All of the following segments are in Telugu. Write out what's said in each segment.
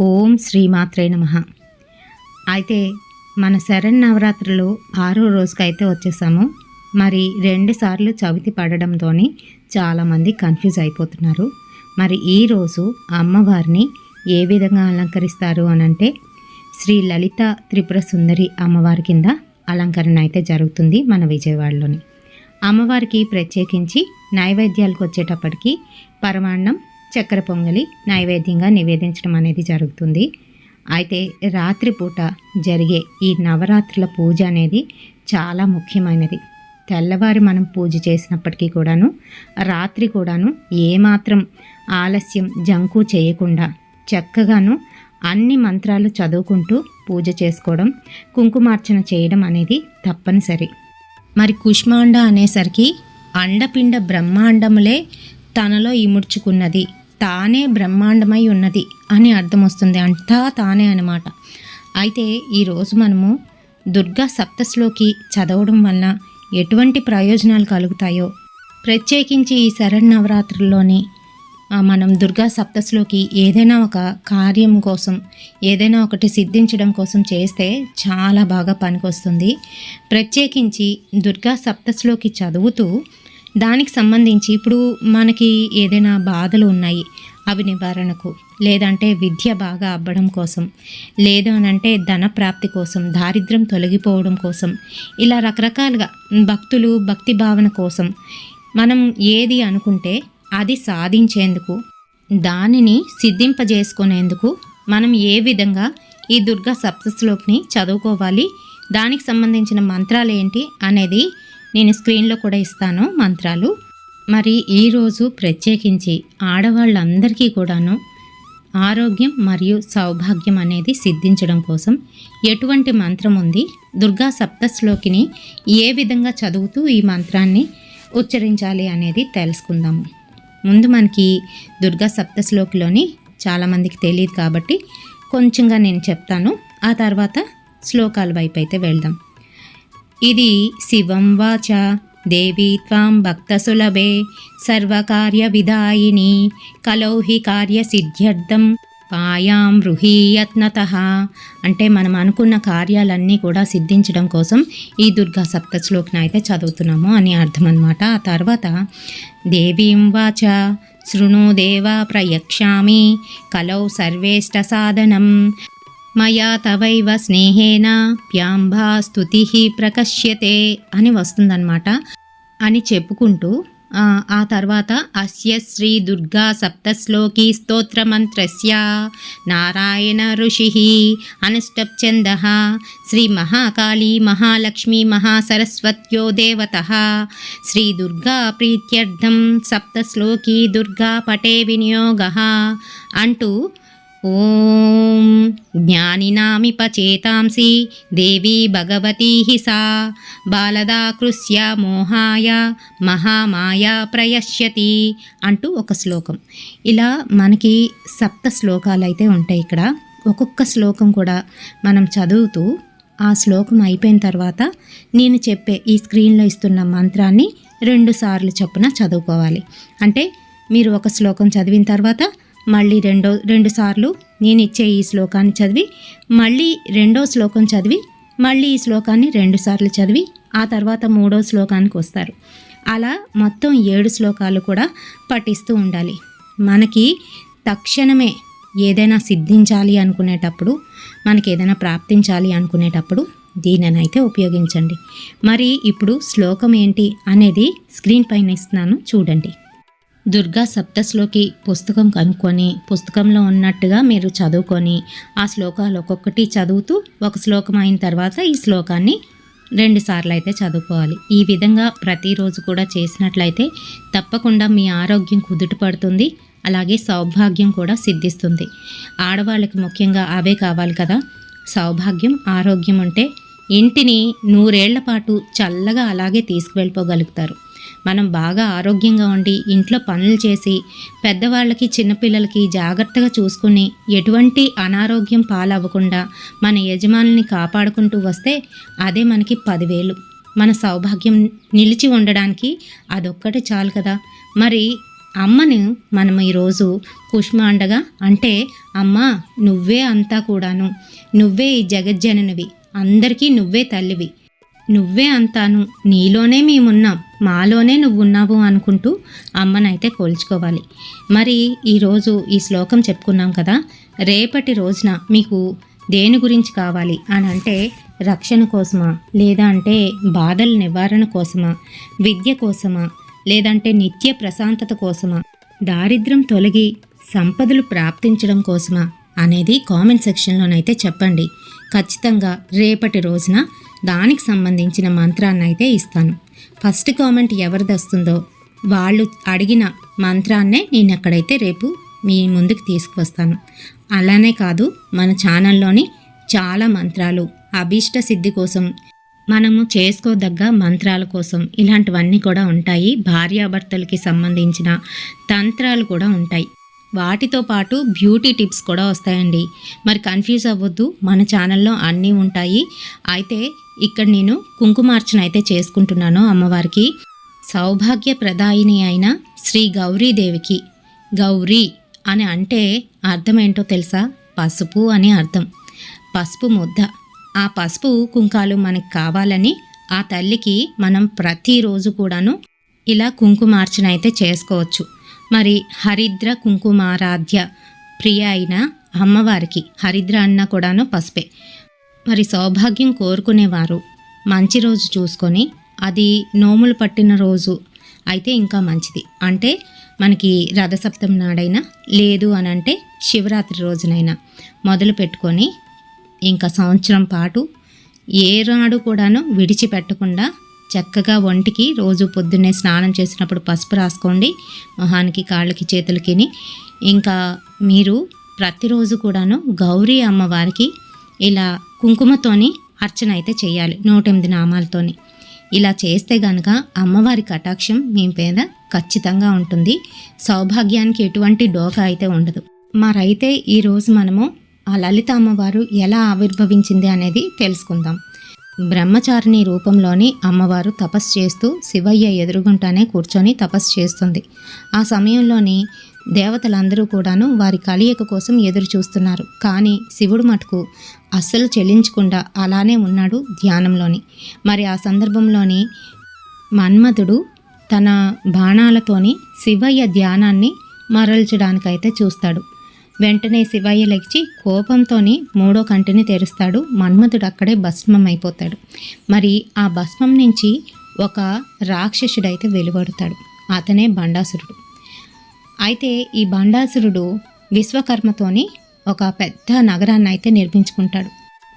ఓం శ్రీమాత్రే నమ. అయితే మన శరణ్ నవరాత్రులు ఆరో రోజుకైతే వచ్చేసాము. మరి రెండుసార్లు చవితి పడడంతో చాలామంది కన్ఫ్యూజ్ అయిపోతున్నారు. మరి ఈరోజు అమ్మవారిని ఏ విధంగా అలంకరిస్తారు అని అంటే శ్రీ లలిత త్రిపుర సుందరి అమ్మవారి కింద అలంకరణ అయితే జరుగుతుంది మన విజయవాడలోని. అమ్మవారికి ప్రత్యేకించి నైవేద్యాలకు వచ్చేటప్పటికి పరమాన్నం చక్కెర పొంగలి నైవేద్యంగా నివేదించడం అనేది జరుగుతుంది. అయితే రాత్రిపూట జరిగే ఈ నవరాత్రుల పూజ అనేది చాలా ముఖ్యమైనది. తెల్లవారి మనం పూజ చేసినప్పటికీ కూడాను రాత్రి కూడాను ఏమాత్రం ఆలస్యం జంకు చేయకుండా చక్కగాను అన్ని మంత్రాలు చదువుకుంటూ పూజ చేసుకోవడం కుంకుమార్చన చేయడం అనేది తప్పనిసరి. మరి కుష్మాండ అనేసరికి అండపిండ బ్రహ్మాండములే తనలో ఇముడ్చుకున్నది తానే బ్రహ్మాండమై ఉన్నది అని అర్థం వస్తుంది అంతా తానే అనమాట అయితే ఈరోజు మనము దుర్గా సప్తస్లోకి చదవడం వలన ఎటువంటి ప్రయోజనాలు కలుగుతాయో ప్రత్యేకించి ఈ శరణవరాత్రుల్లోని ఆ, మనం దుర్గా సప్తస్లోకి ఏదైనా ఒక కార్యం కోసం ఏదైనా ఒకటి సిద్ధించడం కోసం చేస్తే చాలా బాగా పనికొస్తుంది. ప్రత్యేకించి దుర్గా సప్తస్లోకి చదువుతూ దానికి సంబంధించి ఇప్పుడు మనకి ఏదైనా బాధలు ఉన్నాయి అవి నివారణకు లేదంటే విద్య బాగా అవ్వడం కోసం లేదు అని అంటే ధన ప్రాప్తి కోసం దారిద్ర్యం తొలగిపోవడం కోసం ఇలా రకరకాలుగా భక్తులు భక్తి భావన కోసం మనం ఏది అనుకుంటే అది సాధించేందుకు దానిని సిద్ధింపజేసుకునేందుకు మనం ఏ విధంగా ఈ దుర్గా సప్తశ్లోక్ని చదువుకోవాలి దానికి సంబంధించిన మంత్రాలు ఏంటి అనేది నేను స్క్రీన్లో కూడా ఇస్తాను మంత్రాలు. మరి ఈరోజు ప్రత్యేకించి ఆడవాళ్ళందరికీ కూడాను ఆరోగ్యం మరియు సౌభాగ్యం అనేది సిద్ధించడం కోసం ఎటువంటి మంత్రం ఉంది? దుర్గా సప్తశ్లోకిని ఏ విధంగా చదువుతూ ఈ మంత్రాన్ని ఉచ్చరించాలి అనేది తెలుసుకుందాము. ముందు మనకి దుర్గా సప్తశ్లోకిలోని చాలామందికి తెలియదు కాబట్టి కొంచెంగా నేను చెప్తాను. ఆ తర్వాత శ్లోకాల వైపు అయితే వెళ్దాం. ఇది శివం వాచ. దేవీ త్వాం భక్తసులభే. సర్వకార్య విధాయిని కలౌహి కార్య సిద్ధ్యర్థం పాయాం రుహీయత్నత అంటే మనం అనుకున్న కార్యాలన్నీ కూడా సిద్ధించడం కోసం ఈ దుర్గా సప్తశ్లోకిని అయితే చదువుతున్నాము అని అర్థం అనమాట ఆ తర్వాత దేవీం వాచ. శృణు దేవా ప్రయక్షామి. కలౌ సర్వేష్ట సాధనం. మయా తవైవ స్నేహేన ప్యాంభా స్థుతి ప్రకశ్యతే అని వస్తుందన్నమాట. అని చెప్పుకుంటూ ఆ, ఆ తర్వాత అస్య శ్రీ దుర్గా సప్తశ్లోకి స్తోత్రమంత్రస్య నారాయణ ఋషి అనుష్టప్చంద శ్రీ మహాకాళీ మహాలక్ష్మి మహాసరస్వత్యో దేవత శ్రీ దుర్గా ప్రీత్యర్థం సప్తశ్లోకి దుర్గా పటే వినియోగ అంటూ ఓం జ్ఞానినామిపచేతాంసి దేవీ భగవతీ హి సా. బాలదాకృస్య మోహాయ మహామాయ ప్రయశ్యతి అంటూ ఒక శ్లోకం. ఇలా మనకి సప్త శ్లోకాలు అయితే ఉంటాయి ఇక్కడ. ఒక్కొక్క శ్లోకం కూడా మనం చదువుతూ ఆ శ్లోకం అయిపోయిన తర్వాత నేను చెప్పే ఈ స్క్రీన్లో ఇస్తున్న మంత్రాన్ని రెండు సార్లు చొప్పున చదువుకోవాలి. అంటే మీరు ఒక శ్లోకం చదివిన తర్వాత మళ్ళీ రెండో రెండు సార్లు నేను ఇచ్చే ఈ శ్లోకాన్ని చదివి మళ్ళీ రెండో శ్లోకం చదివి మళ్ళీ ఈ శ్లోకాన్ని రెండు సార్లు చదివి ఆ తర్వాత మూడో శ్లోకానికి వస్తారు. అలా మొత్తం ఏడు శ్లోకాలు కూడా పఠిస్తూ ఉండాలి. మనకి తక్షణమే ఏదైనా సిద్ధించాలి అనుకునేటప్పుడు మనకి ఏదైనా ప్రాప్తించాలి అనుకునేటప్పుడు దీనినైతే ఉపయోగించండి. మరి ఇప్పుడు శ్లోకం ఏంటి అనేది స్క్రీన్ పైన ఇస్తున్నాను చూడండి. దుర్గా సప్తస్లోకి పుస్తకం కనుక్కొని పుస్తకంలో ఉన్నట్టుగా మీరు చదువుకొని ఆ శ్లోకాలు ఒక్కొక్కటి చదువుతూ ఒక శ్లోకం అయిన తర్వాత ఈ శ్లోకాన్ని రెండు సార్లు అయితే చదువుకోవాలి. ఈ విధంగా ప్రతిరోజు కూడా చేసినట్లయితే తప్పకుండా మీ ఆరోగ్యం కుదుట పడుతుంది అలాగే సౌభాగ్యం కూడా సిద్ధిస్తుంది. ఆడవాళ్ళకి ముఖ్యంగా అవే కావాలి కదా. సౌభాగ్యం ఆరోగ్యం ఉంటే ఇంటిని నూరేళ్ళ పాటు చల్లగా అలాగే తీసుకువెళ్ళిపోగలుగుతారు. మనం బాగా ఆరోగ్యంగా ఉండి ఇంట్లో పనులు చేసి పెద్దవాళ్ళకి చిన్నపిల్లలకి జాగ్రత్తగా చూసుకుని ఎటువంటి అనారోగ్యం పాలవ్వకుండా మన యజమానుల్ని కాపాడుకుంటూ వస్తే అదే మనకి పదివేలు. మన సౌభాగ్యం నిలిచి ఉండడానికి అదొక్కటి చాలు కదా. మరి అమ్మను మనం ఈరోజు కుష్మాండగా అంటే అమ్మ నువ్వే అంతా కూడాను. నువ్వే ఈ జగజ్జననివి. అందరికీ నువ్వే తల్లివి. నువ్వే అంతాను నీలోనే మేమున్నాం మాలోనే నువ్వున్నావు అనుకుంటూ అమ్మనైతే కోల్చుకోవాలి. మరి ఈరోజు ఈ శ్లోకం చెప్పుకున్నాం కదా రేపటి రోజున మీకు దేని గురించి కావాలి అని అంటే రక్షణ కోసమా లేదా అంటే బాధల నివారణ కోసమా విద్య కోసమా లేదంటే నిత్య ప్రశాంతత కోసమా దారిద్ర్యం తొలగి సంపదలు ప్రాప్తించడం కోసమా అనేది కామెంట్ సెక్షన్లోనైతే చెప్పండి. ఖచ్చితంగా రేపటి రోజున దానికి సంబంధించిన మంత్రాన్ని అయితే ఇస్తాను. ఫస్ట్ కామెంట్ ఎవరిది వస్తుందో వాళ్ళు అడిగిన మంత్రాన్నే నేను ఎక్కడైతే రేపు మీ ముందుకు తీసుకువస్తాను. అలానే కాదు మన ఛానల్లోని చాలా మంత్రాలు అభీష్ట సిద్ధి కోసం మనము చేసుకోదగ్గ మంత్రాల కోసం ఇలాంటివన్నీ కూడా ఉంటాయి. భార్యాభర్తలకి సంబంధించిన తంత్రాలు కూడా ఉంటాయి. వాటితో పాటు బ్యూటీ టిప్స్ కూడా వస్తాయండి. మరి కన్ఫ్యూజ్ అవ్వద్దు మన ఛానల్లో అన్నీ ఉంటాయి. అయితే ఇక్కడ నేను కుంకుమార్చన అయితే చేసుకుంటున్నాను అమ్మవారికి. సౌభాగ్య ప్రదాయిని అయిన శ్రీ గౌరీదేవికి. గౌరీ అని అంటే అర్థం ఏంటో తెలుసా? పసుపు అని అర్థం. పసుపు ముద్ద. ఆ పసుపు కుంకాలు మనకు కావాలని ఆ తల్లికి మనం ప్రతిరోజు కూడాను ఇలా కుంకుమార్చన అయితే చేసుకోవచ్చు. మరి హరిద్ర కుంకుమారాధ్య ప్రియ అయిన అమ్మవారికి హరిద్ర అన్న కూడాను పసుపే. మరి సౌభాగ్యం కోరుకునేవారు. మంచి రోజు చూసుకొని అది నోములు పట్టిన రోజు అయితే ఇంకా మంచిది. అంటే మనకి రథసప్తమి నాడైనా లేదు అని అంటే శివరాత్రి రోజునైనా మొదలు పెట్టుకొని ఇంకా సంవత్సరం పాటు ఏ నాడు కూడాను విడిచిపెట్టకుండా చక్కగా ఒంటికి రోజు పొద్దున్నే స్నానం చేసినప్పుడు పసుపు రాసుకోండి. మొహానికి కాళ్ళకి చేతులకిని. ఇంకా మీరు ప్రతిరోజు కూడాను గౌరీ అమ్మవారికి ఇలా కుంకుమతోని అర్చన అయితే చేయాలి. నూటెనిమిది నామాలతోని. ఇలా చేస్తే గనక అమ్మవారి కటాక్షం మీ మీద ఖచ్చితంగా ఉంటుంది. సౌభాగ్యానికి ఎటువంటి డోకా అయితే ఉండదు. మరైతే ఈరోజు మనము ఆ లలిత అమ్మవారు ఎలా ఆవిర్భవించింది అనేది తెలుసుకుందాం. బ్రహ్మచారిణి రూపంలోని అమ్మవారు తపస్సు చేస్తూ శివయ్య ఎదురుగుంటానే కూర్చొని తపస్సు చేస్తుంది. ఆ సమయంలోని దేవతలందరూ కూడాను వారి కలియక కోసం ఎదురు చూస్తున్నారు. కానీ శివుడు మటుకు అస్సలు చెల్లించకుండా అలానే ఉన్నాడు ధ్యానంలోని. మరి ఆ సందర్భంలోని మన్మథుడు తన బాణాలతోని శివయ్య ధ్యానాన్ని మరల్చడానికైతే చూస్తాడు. వెంటనే శివయ్య లెగిచి కోపంతోని మూడో కంటిని తెరుస్తాడు. మన్మధుడు అక్కడే భస్మం అయిపోతాడు మరి ఆ భస్మం నుంచి ఒక రాక్షసుడైతే వెలువడతాడు. అతనే బండాసురుడు. అయితే ఈ బండాసురుడు విశ్వకర్మతోని ఒక పెద్ద నగరాన్ని అయితే నిర్మించుకుంటాడు.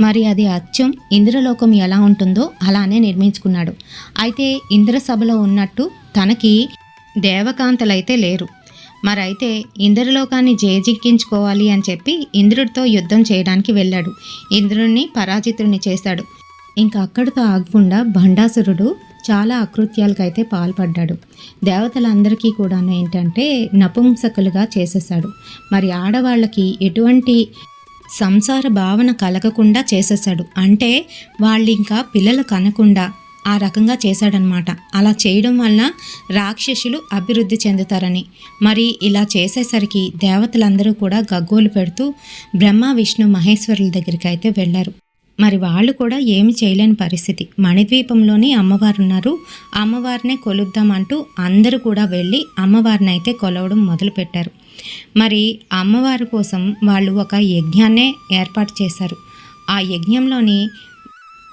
మరి అది అచ్చం ఇంద్రలోకం ఎలా ఉంటుందో అలానే నిర్మించుకున్నాడు. అయితే ఇంద్రసభలో ఉన్నట్టు తనకి దేవకాంతలైతే లేరు. మరైతే ఇంద్రలోకాన్ని జయజిక్కించుకోవాలి అని చెప్పి ఇంద్రుడితో యుద్ధం చేయడానికి వెళ్ళాడు. ఇంద్రుడిని పరాజితుడిని చేశాడు. ఇంకా అక్కడితో ఆగకుండా భండాసురుడు చాలా అకృత్యాలకైతే పాల్పడ్డాడు. దేవతలందరికీ కూడా ఏంటంటే నపుంసకులుగా చేసేసాడు మరి ఆడవాళ్ళకి ఎటువంటి సంసార భావన కలగకుండా చేసేసాడు అంటే వాళ్ళు ఇంకా పిల్లలు కనకుండా ఆ రకంగా చేశాడనమాట. అలా చేయడం వలన రాక్షసులు అభివృద్ధి చెందుతారని. మరి ఇలా చేసేసరికి దేవతలందరూ కూడా గగ్గోలు పెడుతూ బ్రహ్మ విష్ణు మహేశ్వరుల దగ్గరికి అయితే వెళ్ళారు. మరి వాళ్ళు కూడా ఏమి చేయలేని పరిస్థితి. మణిద్వీపంలోనే అమ్మవారు ఉన్నారు అమ్మవారినే కొలుద్దామంటూ అందరూ కూడా వెళ్ళి అమ్మవారిని అయితే కొలవడం మొదలుపెట్టారు. మరి అమ్మవారి కోసం వాళ్ళు ఒక యజ్ఞాన్నే ఏర్పాటు చేశారు. ఆ యజ్ఞంలోని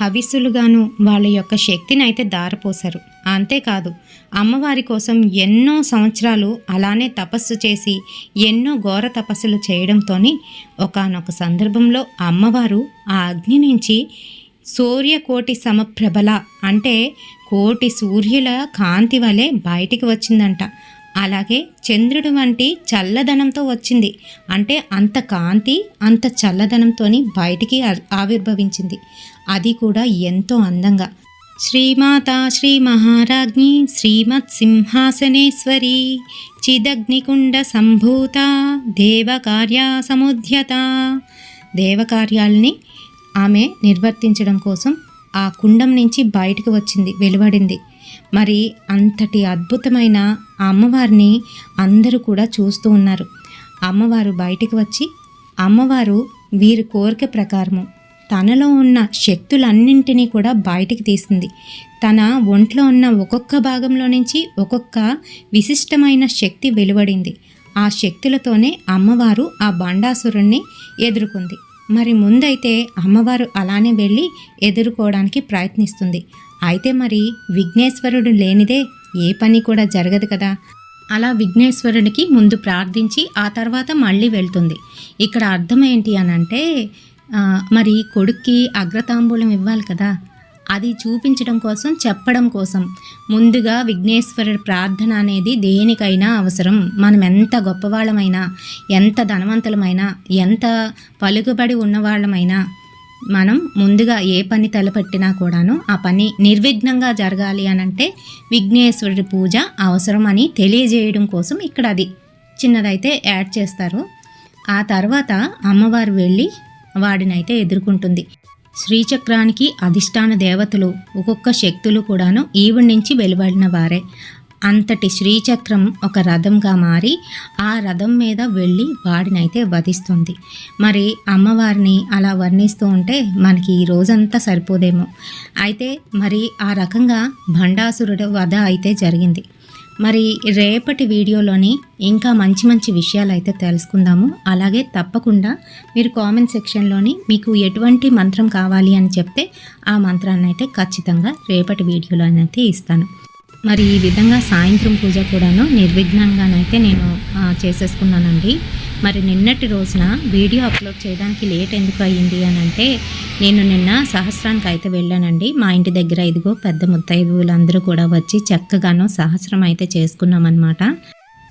హవిస్సులుగాను వాళ్ళ యొక్క శక్తిని అయితే దారపోశారు. అంతేకాదు అమ్మవారి కోసం ఎన్నో సంవత్సరాలు అలానే తపస్సు చేసి ఎన్నో ఘోర తపస్సులు చేయడంతో ఒకనొక సందర్భంలో అమ్మవారు ఆ అగ్ని నుంచి సూర్యకోటి సమప్రభల అంటే కోటి సూర్యుల కాంతి వలె బయటికి వచ్చిందంట. అలాగే చంద్రుడు వంటి చల్లదనంతో వచ్చింది. అంటే అంత కాంతి అంత చల్లదనంతో బయటికి ఆవిర్భవించింది. అది కూడా ఎంతో అందంగా. శ్రీమాత శ్రీ మహారాజ్ఞి శ్రీమత్ సింహాసనేశ్వరి చిదగ్నికుండ సంభూత దేవకార్య సముద్యత. దేవకార్యాల్ని ఆమె నిర్వర్తించడం కోసం ఆ కుండం నుంచి బయటకు వచ్చింది వెలువడింది. మరి అంతటి అద్భుతమైన ఆ అమ్మవారిని అందరూ కూడా చూస్తూ ఉన్నారు. అమ్మవారు బయటికి వచ్చి అమ్మవారు వీరి కోరిక ప్రకారము తనలో ఉన్న శక్తులన్నింటినీ కూడా బయటికి తీసింది. తన ఒంట్లో ఉన్న ఒక్కొక్క భాగంలో నుంచి ఒక్కొక్క విశిష్టమైన శక్తి వెలువడింది. ఆ శక్తులతోనే అమ్మవారు ఆ బండాసురుణ్ణి ఎదుర్కొంది. మరి ముందైతే అమ్మవారు అలానే వెళ్ళి ఎదుర్కోవడానికి ప్రయత్నిస్తుంది. అయితే మరి విఘ్నేశ్వరుడు లేనిదే ఏ పని కూడా జరగదు కదా. అలా విఘ్నేశ్వరుడికి ముందు ప్రార్థించి ఆ తర్వాత మళ్ళీ వెళ్తుంది. ఇక్కడ అర్థం ఏంటి అని అంటే మరి కొడుక్కి అగ్రతాంబూలం ఇవ్వాలి కదా. అది చూపించడం కోసం చెప్పడం కోసం. ముందుగా విఘ్నేశ్వరుడి ప్రార్థన అనేది దేనికైనా అవసరం. మనం ఎంత గొప్పవాళ్ళమైనా ఎంత ధనవంతులమైనా ఎంత పలుకుబడి ఉన్నవాళ్ళమైనా మనం ముందుగా ఏ పని తలపెట్టినా కూడాను ఆ పని నిర్విఘ్నంగా జరగాలి అని అంటే విఘ్నేశ్వరుడి పూజ అవసరం అని తెలియజేయడం కోసం ఇక్కడ అది చిన్నదైతే యాడ్ చేస్తారు. ఆ తర్వాత అమ్మవారు వెళ్ళి వాడినైతే ఎదుర్కొంటుంది. శ్రీచక్రానికి అధిష్టాన దేవతలు ఒక్కొక్క శక్తులు కూడాను ఈవిడ నుంచి వెలువడిన వారే. అంతటి శ్రీచక్రం ఒక రథంగా మారి ఆ రథం మీద వెళ్ళి వాడినైతే వధిస్తుంది. మరి అమ్మవారిని అలా వర్ణిస్తూ ఉంటే మనకి ఈ రోజంతా సరిపోదేమో. అయితే మరి ఆ రకంగా భండాసురుడు వధ అయితే జరిగింది. మరి రేపటి వీడియోలోని ఇంకా మంచి మంచి విషయాలు అయితే తెలుసుకుందాము. అలాగే తప్పకుండా మీరు కామెంట్ సెక్షన్లోని మీకు ఎటువంటి మంత్రం కావాలి అని చెప్తే ఆ మంత్రాన్ని అయితే ఖచ్చితంగా రేపటి వీడియోలోనైతే ఇస్తాను. మరి ఈ విధంగా సాయంత్రం పూజ కూడాను నిర్విఘ్నంగానైతే నేను చేసేసుకున్నానండి. మరి నిన్నటి రోజున వీడియో అప్లోడ్ చేయడానికి లేట్ ఎందుకు అయ్యింది అని అంటే నేను నిన్న సహస్రానికి అయితే వెళ్ళానండి. మా ఇంటి దగ్గర ఇదిగో పెద్ద ముత్తైదువులందరూ కూడా వచ్చి చక్కగాను సహస్రం అయితే చేసుకున్నామన్నమాట.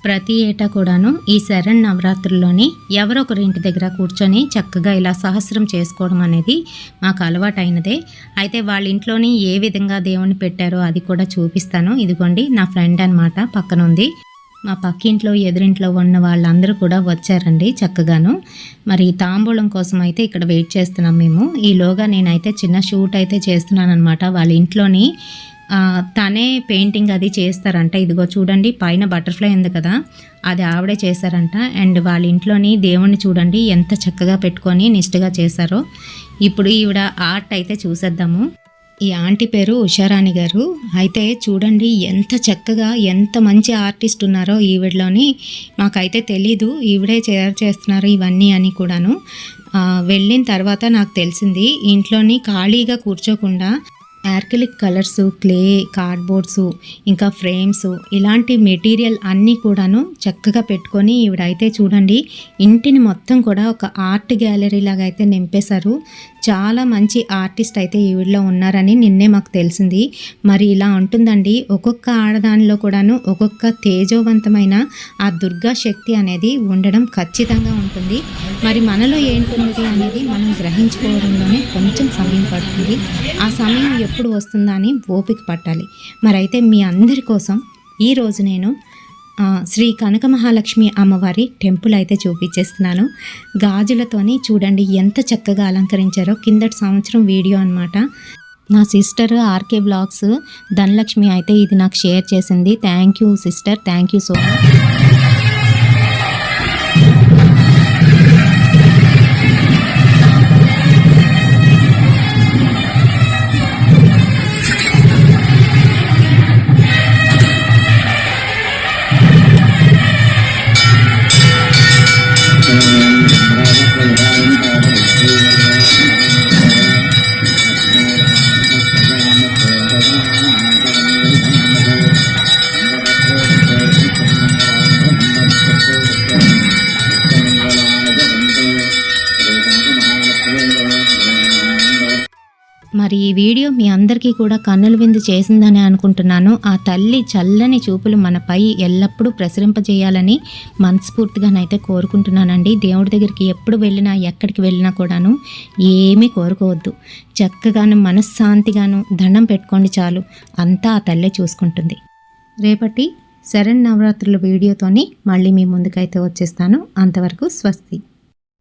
ప్రతి ఏటా కూడాను ఈ శరణ్ నవరాత్రుల్లోని ఎవరో ఒకరి ఇంటి దగ్గర కూర్చొని చక్కగా ఇలా సహస్రం చేసుకోవడం అనేది మాకు అలవాటైనదే. అయితే వాళ్ళ ఇంట్లోని ఏ విధంగా దేవుని పెట్టారో అది కూడా చూపిస్తాను. ఇదిగోండి నా ఫ్రెండ్ అనమాట పక్కన ఉంది మా పక్కింట్లో ఎదురింట్లో ఉన్న వాళ్ళందరూ కూడా వచ్చారండి చక్కగాను. మరి తాంబూలం కోసం అయితే ఇక్కడ వెయిట్ చేస్తున్నాం మేము. ఈలోగా నేనైతే చిన్న షూట్ అయితే చేస్తున్నాను అనమాట వాళ్ళ ఇంట్లోని తనే పెయింటింగ్ అది చేస్తారంట. ఇదిగో చూడండి పైన బటర్ఫ్లై ఉంది కదా అది ఆవిడే చేశారంట. అండ్ వాళ్ళ ఇంట్లోని దేవుణ్ణి చూడండి ఎంత చక్కగా పెట్టుకొని నిష్ఠగా చేశారో. ఇప్పుడు ఈవిడ ఆర్ట్ అయితే చూసేద్దాము. ఈ ఆంటీ పేరు ఉషారాణి గారు. అయితే చూడండి ఎంత చక్కగా ఎంత మంచి ఆర్టిస్ట్ ఉన్నారో ఈవిడలోని. మాకైతే తెలీదు ఈవిడే తయారు చేస్తున్నారు ఇవన్నీ అని కూడాను. వెళ్ళిన తర్వాత నాకు తెలిసింది ఇంట్లోని ఖాళీగా కూర్చోకుండా యార్కిలిక్ కలర్స్ క్లే కార్డ్బోర్డ్స్ ఇంకా ఫ్రేమ్స్ ఇలాంటి మెటీరియల్ అన్నీ కూడాను చక్కగా పెట్టుకొని ఈవిడైతే చూడండి ఇంటిని మొత్తం కూడా ఒక ఆర్ట్ గ్యాలరీ లాగా అయితే నింపేశారు. చాలా మంచి ఆర్టిస్ట్ అయితే ఈవిడలో ఉన్నారని నిన్నే మాకు తెలిసింది. మరి ఇలా ఉంటుందండి ఒక్కొక్క ఆడదానిలో కూడాను ఒక్కొక్క తేజోవంతమైన ఆ దుర్గా శక్తి అనేది ఉండడం ఖచ్చితంగా ఉంటుంది. మరి మనలో ఏంటుంది అనేది మనం గ్రహించుకోవడంలోనే కొంచెం సమయం పడుతుంది. ఆ సమయం ఎప్పుడు వస్తుందా అని ఓపిక పట్టాలి. మరి అయితే మీ అందరి కోసం ఈరోజు నేను శ్రీ కనక మహాలక్ష్మి అమ్మవారి టెంపుల్ అయితే చూపించేస్తున్నాను. గాజులతోని చూడండి ఎంత చక్కగా అలంకరించారో. కిందటి సంవత్సరం వీడియో అన్నమాట. నా సిస్టర్ ఆర్కే బ్లాగ్స్ ధనలక్ష్మి అయితే ఇది నాకు షేర్ చేసింది. Thank you sister. Thank you so much. మరి ఈ వీడియో మీ అందరికీ కూడా కన్నుల విందు చేసిందని అనుకుంటున్నాను. ఆ తల్లి చల్లని చూపులు మనపై ఎల్లప్పుడూ ప్రసరింపజేయాలని మనస్ఫూర్తిగానైతే కోరుకుంటున్నానండి. దేవుడి దగ్గరికి ఎప్పుడు వెళ్ళినా ఎక్కడికి వెళ్ళినా కూడాను ఏమీ కోరుకోవద్దు. చక్కగాను మనశ్శాంతిగాను దండం పెట్టుకోండి చాలు. అంతా ఆ తల్లే చూసుకుంటుంది. రేపటి శరణ్ నవరాత్రుల వీడియోతోని మళ్ళీ మీ ముందుకైతే వచ్చేస్తాను. అంతవరకు స్వస్తి.